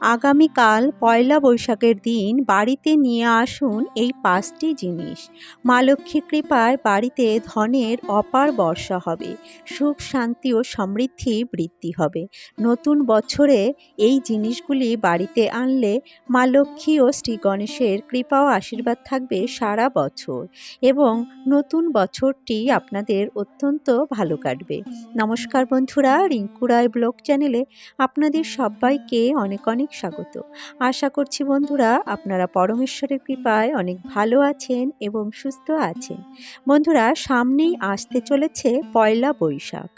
আগামীকাল পয়লা বৈশাখের দিন বাড়িতে নিয়ে আসুন এই পাঁচটি জিনিস। মা লক্ষ্মীর কৃপায় বাড়িতে ধনের অপার বর্ষা হবে, সুখ, শান্তি ও সমৃদ্ধি বৃদ্ধি হবে। নতুন বছরে এই জিনিসগুলি বাড়িতে আনলে মা লক্ষ্মী ও শ্রী গণেশের কৃপা ও আশীর্বাদ থাকবে সারা বছর এবং নতুন বছরটি আপনাদের অত্যন্ত ভালো কাটবে। নমস্কার বন্ধুরা, রিঙ্কু রায় ব্লগ চ্যানেলে আপনাদের সবাইকে অনেক অনেক স্বাগত। আশা করছি বন্ধুরা আপনারা পরমেশ্বরের কৃপায় অনেক ভালো আছেন এবং সুস্থ আছেন। বন্ধুরা, সামনেই আসতে চলেছে পয়লা বৈশাখ,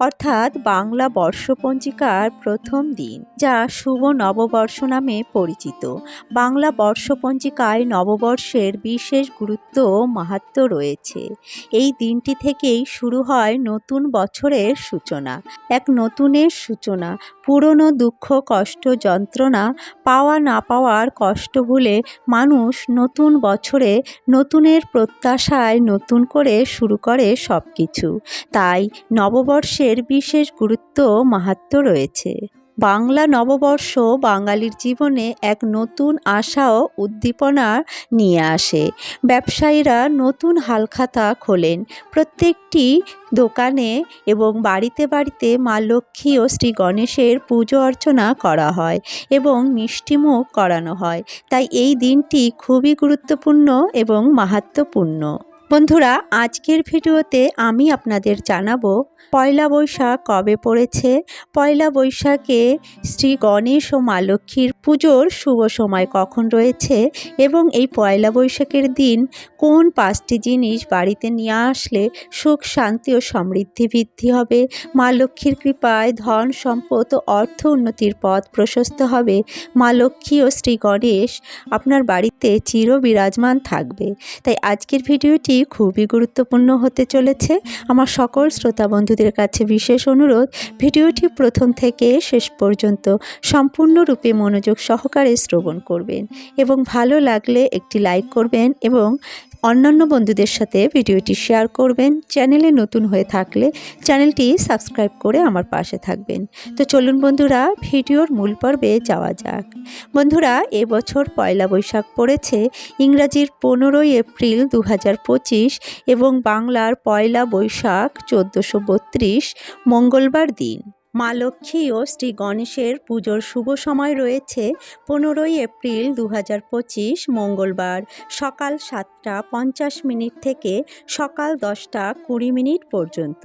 অর্থাৎ বাংলা বর্ষপঞ্জিকার প্রথম দিন, যা শুভ নববর্ষ নামে পরিচিত। বাংলা বর্ষপঞ্জিকায় নববর্ষের বিশেষ গুরুত্ব ও মাহাত্ম্য রয়েছে। এই দিনটি থেকেই শুরু হয় নতুন বছরের সূচনা। এক নতুনের সূচনা, পুরনো দুঃখ, কষ্ট যন্ত্রণা পাওয়া না পাওয়ার কষ্ট ভুলে মানুষ নতুন বছরে নতুনের প্রত্যাশায় নতুন করে শুরু করে সব কিছু তাই নববর্ষের বিশেষ গুরুত্ব মাহাত্ম রয়েছে। বাংলা নববর্ষ বাঙালির জীবনে এক নতুন আশা ও উদ্দীপনা নিয়ে আসে। ব্যবসায়ীরা নতুন হালখাতা খোলেন। প্রত্যেকটি দোকানে এবং বাড়িতে বাড়িতে মা লক্ষ্মী ও শ্রী গণেশের পুজো অর্চনা করা হয় এবং মিষ্টিমুখ করানো হয়। তাই এই দিনটি খুবই গুরুত্বপূর্ণ এবং মাহাত্ম্যপূর্ণ। বন্ধুরা, আজকের ভিডিওতে আমি আপনাদের জানাব পয়লা বৈশাখ কবে পড়েছে। পয়লা বৈশাখে শ্রী গণেশ ও মা লক্ষ্মীর পুজোর শুভ সময় কখন রয়েছে এবং এই পয়লা বৈশাখের দিন কোন পাঁচটি জিনিস বাড়িতে নিয়ে আসলে সুখ, শান্তি ও সমৃদ্ধি বৃদ্ধি হবে? মা লক্ষ্মীর কৃপায় ধন, সম্পদ ও অর্থ উন্নতির পথ প্রশস্ত হবে। মা লক্ষ্মী ও শ্রী গণেশ আপনার বাড়িতে চির বিরাজমান থাকবে। তাই আজকের ভিডিওটি খুবই গুরুত্বপূর্ণ হতে চলেছে। আমার সকল শ্রোতা বন্ধুদের কাছে বিশেষ অনুরোধ, ভিডিওটি প্রথম থেকে শেষ পর্যন্ত সম্পূর্ণরূপে মনোযোগ সহকারে শ্রবণ করবেন এবং ভালো লাগলে একটি লাইক করবেন এবং অন্যান্য বন্ধুদের সাথে ভিডিওটি শেয়ার করবেন, চ্যানেলে নতুন হয়ে থাকলে চ্যানেলটি সাবস্ক্রাইব করে আমার পাশে থাকবেন। তো চলুন বন্ধুরা, ভিডিওর মূল পর্বে যাওয়া যাক। বন্ধুরা এবছর পয়লা বৈশাখ পড়েছে, ইংরাজির পনেরোই এপ্রিল দু হাজার পঁচিশ এবং বাংলার পয়লা বৈশাখ চোদ্দোশো মঙ্গলবার দিন। মা লক্ষ্মী ও শ্রী গণেশের পুজোর শুভ সময় রয়েছে পনেরোই এপ্রিল দু হাজার পঁচিশ মঙ্গলবার সকাল সাতটা পঞ্চাশ মিনিট থেকে সকাল দশটা কুড়ি মিনিট পর্যন্ত।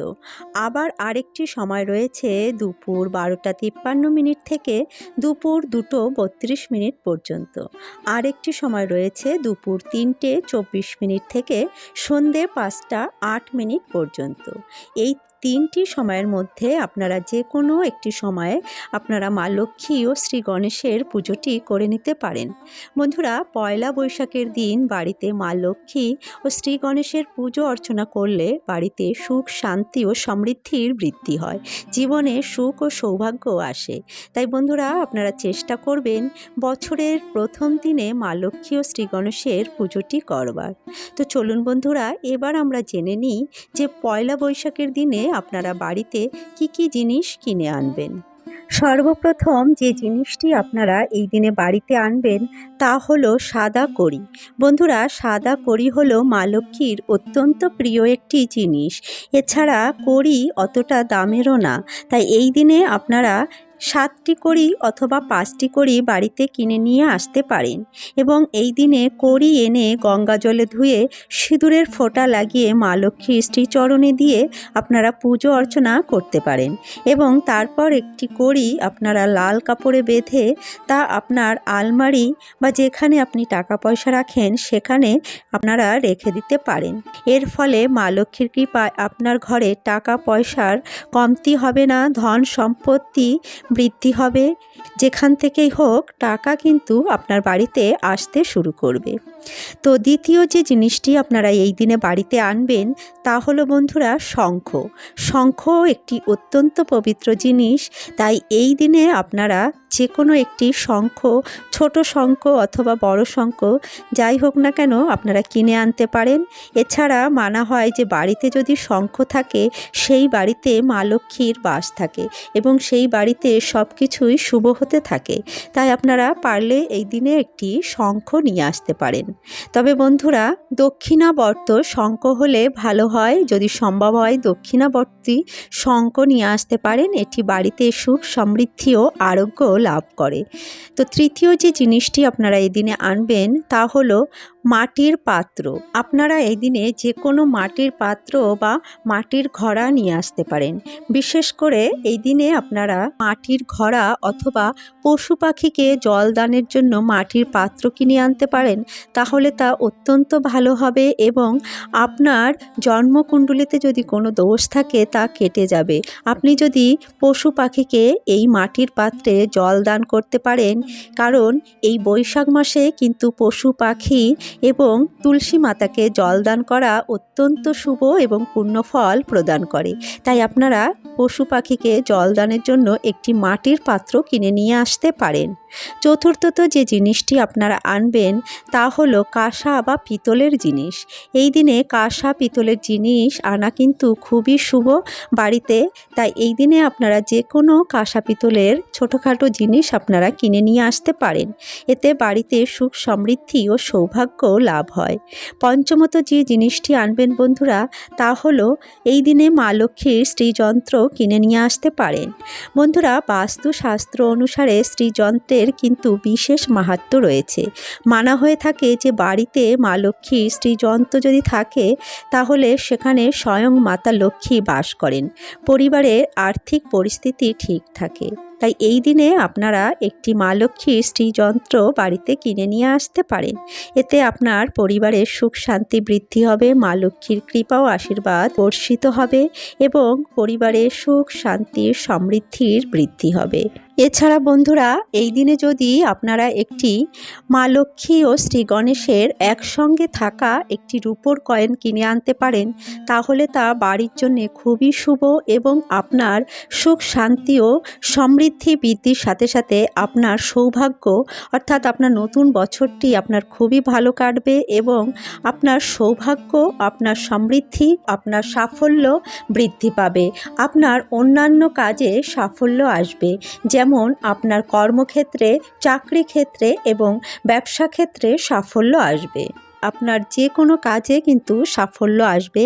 আবার আরেকটি সময় রয়েছে দুপুর বারোটা তিপ্পান্ন মিনিট থেকে দুপুর দুটো বত্রিশ মিনিট পর্যন্ত। আরেকটি সময় রয়েছে দুপুর তিনটে চব্বিশ মিনিট থেকে সন্ধে পাঁচটা আট মিনিট পর্যন্ত। এই তিনটি সময়ের মধ্যে আপনারা যে কোনো একটি সময়ে আপনারা মা লক্ষ্মী ও শ্রী গণেশের পুজোটি করে নিতে পারেন। বন্ধুরা, পয়লা বৈশাখের দিন বাড়িতে মা লক্ষ্মী ও শ্রী গণেশের পুজো অর্চনা করলে বাড়িতে সুখ, শান্তি ও সমৃদ্ধির বৃদ্ধি হয়। জীবনে সুখ ও সৌভাগ্য আসে। তাই বন্ধুরা, আপনারা চেষ্টা করবেন বছরের প্রথম দিনে মা লক্ষ্মী ও শ্রী গণেশের পুজোটি করবার। তো চলুন বন্ধুরা, এবার আমরা জেনে নিই যে পয়লা বৈশাখের দিনে আপনারা বাড়িতে কি কি জিনিস কিনে আনবেন? সর্বপ্রথম যে জিনিসটি আপনারা এই দিনে বাড়িতে আনবেন তা হলো সাদা কড়ি। বন্ধুরা, সাদা কড়ি হলো মা লক্ষ্মীর অত্যন্ত প্রিয় একটি জিনিস। এছাড়া কড়ি অতটা দামেরও না। তাই এই দিনে আপনারা সাতটি কড়ি অথবা পাঁচটি কড়ি বাড়িতে কিনে নিয়ে আসতে পারেন এবং এই দিনে কড়ি এনে গঙ্গা জলে ধুয়ে সিঁদুরের ফোঁটা লাগিয়ে মা লক্ষ্মীর শ্রীচরণে দিয়ে আপনারা পুজো অর্চনা করতে পারেন এবং তারপর একটি কড়ি আপনারা লাল কাপড়ে বেঁধে তা আপনার আলমারি বা যেখানে আপনি টাকা পয়সা রাখেন সেখানে আপনারা রেখে দিতে পারেন। এর ফলে মা লক্ষ্মীর কৃপায় আপনার ঘরে টাকা পয়সার কমতি হবে না, ধন সম্পত্তি বৃদ্ধি হবে। যেখান থেকেই হোক টাকা কিন্তু আপনার বাড়িতে আসতে শুরু করবে। তো দ্বিতীয় যে জিনিসটি আপনারা এই দিনে বাড়িতে আনবেন, তা হলো বন্ধুরা শঙ্খ। শঙ্খ একটি অত্যন্ত পবিত্র জিনিস, তাই এই দিনে আপনারা যে কোনো একটি শঙ্খ, ছোট শঙ্খ অথবা বড় শঙ্খ, যাই হোক না কেন আপনারা কিনে আনতে পারেন। এছাড়া মানা হয় যে বাড়িতে যদি শঙ্খ থাকে, সেই বাড়িতে মা লক্ষ্মীর বাস থাকে এবং সেই বাড়িতে সব কিছুই শুভ হতে থাকে। তাই আপনারা পারলে এই দিনে একটি শঙ্খ নিয়ে আসতে পারেন। তবে বন্ধুরা, দক্ষিণাবর্ত শঙ্খ হলে ভালো হয়। যদি সম্ভব হয়, দক্ষিণাবর্তী শঙ্খ নিয়ে আসতে পারেন। এটি বাড়িতে সুখ, সমৃদ্ধি ও আরোগ্য লাভ করে। তো তৃতীয় যে জিনিসটি আপনারা এদিনে দিনে আনবেন, তা হলো মাটির পাত্র। আপনারা এই দিনে যে কোনো মাটির পাত্র বা মাটির ঘড়া নিয়ে আসতে পারেন। বিশেষ করে এই দিনে আপনারা মাটির ঘড়া অথবা পশু পাখিকে জল দানের জন্য মাটির পাত্র কিনে আনতে পারেন, তাহলে তা অত্যন্ত ভালো হবে এবং আপনার জন্মকুণ্ডলিতে যদি কোনো দোষ থাকে তা কেটে যাবে। আপনি যদি পশু পাখিকে এই মাটির পাত্রে জল দান করতে পারেন, কারণ এই বৈশাখ মাসে কিন্তু পশু পাখি এবং তুলসী মাতাকে জল দান করা অত্যন্ত শুভ এবং পূর্ণ ফল প্রদান করে। তাই আপনারা পশু পাখিকে জল দানের জন্য একটি মাটির পাত্র কিনে নিয়ে আসতে পারেন। চতুর্থত যে জিনিসটি আপনারা আনবেন, তা হলো কাঁসা বা পিতলের জিনিস। এই দিনে কাঁসা, পিতলের জিনিস আনা কিন্তু খুবই শুভ বাড়িতে। তাই এই দিনে আপনারা যে কোনো কাঁসা, পিতলের ছোটোখাটো জিনিস আপনারা কিনে নিয়ে আসতে পারেন। এতে বাড়িতে সুখ সমৃদ্ধি ও সৌভাগ্য লাভ হয়। পঞ্চমত যে জিনিসটি আনবেন বন্ধুরা, তা হলো এই দিনে মা লক্ষ্মীর শ্রীযন্ত্র কিনে নিয়ে আসতে পারেন। বন্ধুরা, বাস্তুশাস্ত্র অনুসারে শ্রীযন্ত্রের কিন্তু বিশেষ মাহাত্ম রয়েছে। মানা হয়ে থাকে যে, বাড়িতে মা লক্ষ্মীর শ্রীযন্ত্র যদি থাকে, তাহলে সেখানে স্বয়ং মাতা লক্ষ্মী বাস করেন। পরিবারের আর্থিক পরিস্থিতি ঠিক থাকে। তাই এই দিনে আপনারা একটি মা লক্ষ্মীর শ্রীযন্ত্র বাড়িতে কিনে নিয়ে আসতে পারেন। এতে আপনার পরিবারের সুখ শান্তি বৃদ্ধি হবে, মা লক্ষ্মীর কৃপা ও আশীর্বাদ বর্ষিত হবে এবং পরিবারের সুখ শান্তির সমৃদ্ধির বৃদ্ধি হবে। এছাড়া বন্ধুরা, এই দিনে যদি আপনারা একটি মা লক্ষ্মী ও শ্রী গণেশের একসঙ্গে থাকা একটি রূপোর কয়েন কিনে আনতে পারেন, তাহলে তা বাড়ির জন্য খুবই শুভ এবং আপনার সুখ, শান্তি ও সমৃদ্ধি বৃদ্ধির সাথে সাথে আপনার সৌভাগ্য, অর্থাৎ আপনার নতুন বছরটি আপনার খুবই ভালো কাটবে এবং আপনার সৌভাগ্য, আপনার সমৃদ্ধি, আপনার সাফল্য বৃদ্ধি পাবে। আপনার অন্যান্য কাজে সাফল্য আসবে। যেমন আপনার কর্মক্ষেত্রে চাকরি ক্ষেত্রে এবং ব্যবসা ক্ষেত্রে সাফল্য আসবে। আপনার যে কোনো কাজে কিন্তু সাফল্য আসবে।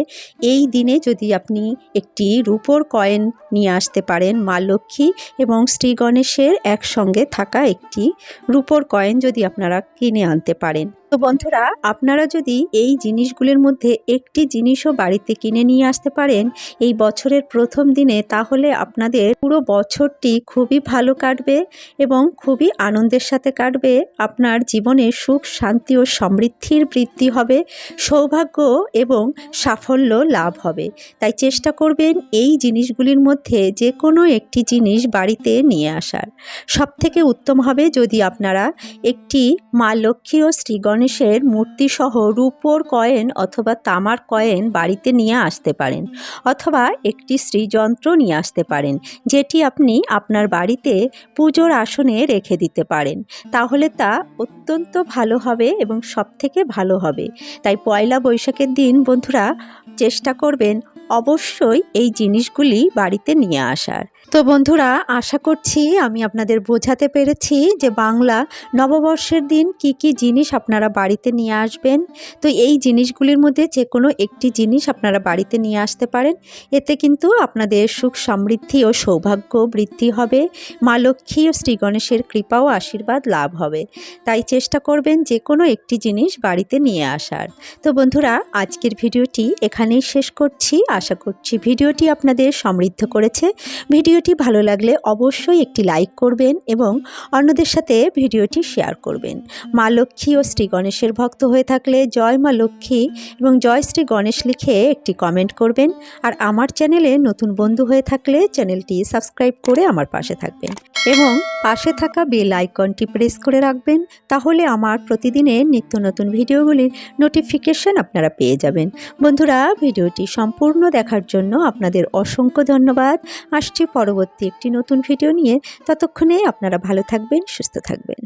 এই দিনে যদি আপনি একটি রূপোর কয়েন নিয়ে আসতে পারেন, মা লক্ষ্মী এবং শ্রী গণেশের একসঙ্গে থাকা একটি রূপোর কয়েন যদি আপনারা কিনে আনতে পারেন। তো বন্ধুরা, আপনারা যদি এই জিনিসগুলির মধ্যে একটি জিনিসও বাড়িতে কিনে নিয়ে আসতে পারেন এই বছরের প্রথম দিনে, তাহলে আপনাদের পুরো বছরটি খুবই ভালো কাটবে এবং খুবই আনন্দের সাথে কাটবে। আপনার জীবনে সুখ, শান্তি ও সমৃদ্ধির বৃদ্ধি হবে, সৌভাগ্য এবং সাফল্য লাভ হবে। তাই চেষ্টা করবেন এই জিনিসগুলির মধ্যে যে কোনো একটি জিনিস বাড়িতে নিয়ে আসার। সবথেকে উত্তম হবে যদি আপনারা একটি মা লক্ষ্মী ও শ্রী গণেশের মূর্তিসহ রূপোর কয়েন অথবা তামার কয়েন বাড়িতে নিয়ে আসতে পারেন অথবা একটি শ্রীযন্ত্র নিয়ে আসতে পারেন, যেটি আপনি আপনার বাড়িতে পুজোর আসনে রেখে দিতে পারেন। তাহলে তা অত্যন্ত ভালো হবে এবং সবথেকে ভালো হবে। তাই পয়লা বৈশাখের দিন, বন্ধুরা, চেষ্টা করবেন অবশ্যই এই জিনিসগুলি বাড়িতে নিয়ে আসার। তো বন্ধুরা, আশা করছি আমি আপনাদের বোঝাতে পেরেছি যে বাংলা নববর্ষের দিন কি কি জিনিস আপনারা বাড়িতে নিয়ে আসবেন। তো এই জিনিসগুলির মধ্যে যে কোনো একটি জিনিস আপনারা বাড়িতে নিয়ে আসতে পারেন। এতে কিন্তু আপনাদের সুখ সমৃদ্ধি ও সৌভাগ্য বৃদ্ধি হবে। মা লক্ষ্মী ও শ্রী গণেশের কৃপা ও আশীর্বাদ লাভ হবে। তাই চেষ্টা করবেন যে কোনো একটি জিনিস বাড়িতে নিয়ে আসার। তো বন্ধুরা, আজকের ভিডিওটি এখানেই শেষ করছি। আশা করছি ভিডিওটি আপনাদের সমৃদ্ধ করেছে। ভিডিওটি ভিডিওটি ভালো লাগলে অবশ্যই একটি লাইক করবেন এবং অন্যদের সাথে ভিডিওটি শেয়ার করবেন। মা লক্ষ্মী ও শ্রী গণেশের ভক্ত হয়ে থাকলে জয় মা লক্ষ্মী এবং জয় শ্রী গণেশ লিখে একটি কমেন্ট করবেন আর আমার চ্যানেলে নতুন বন্ধু হয়ে থাকলে চ্যানেলটি সাবস্ক্রাইব করে আমার পাশে থাকবেন এবং পাশে থাকা বেল আইকনটি প্রেস করে রাখবেন তাহলে আমার প্রতিদিনের নিত্য নতুন ভিডিওগুলির নোটিফিকেশন আপনারা পেয়ে যাবেন। বন্ধুরা, ভিডিওটি সম্পূর্ণ দেখার জন্য আপনাদের অসংখ্য ধন্যবাদ। আসছি পরবর্তী একটি নতুন ভিডিও নিয়ে ততক্ষণে আপনারা ভালো থাকবেন সুস্থ থাকবেন।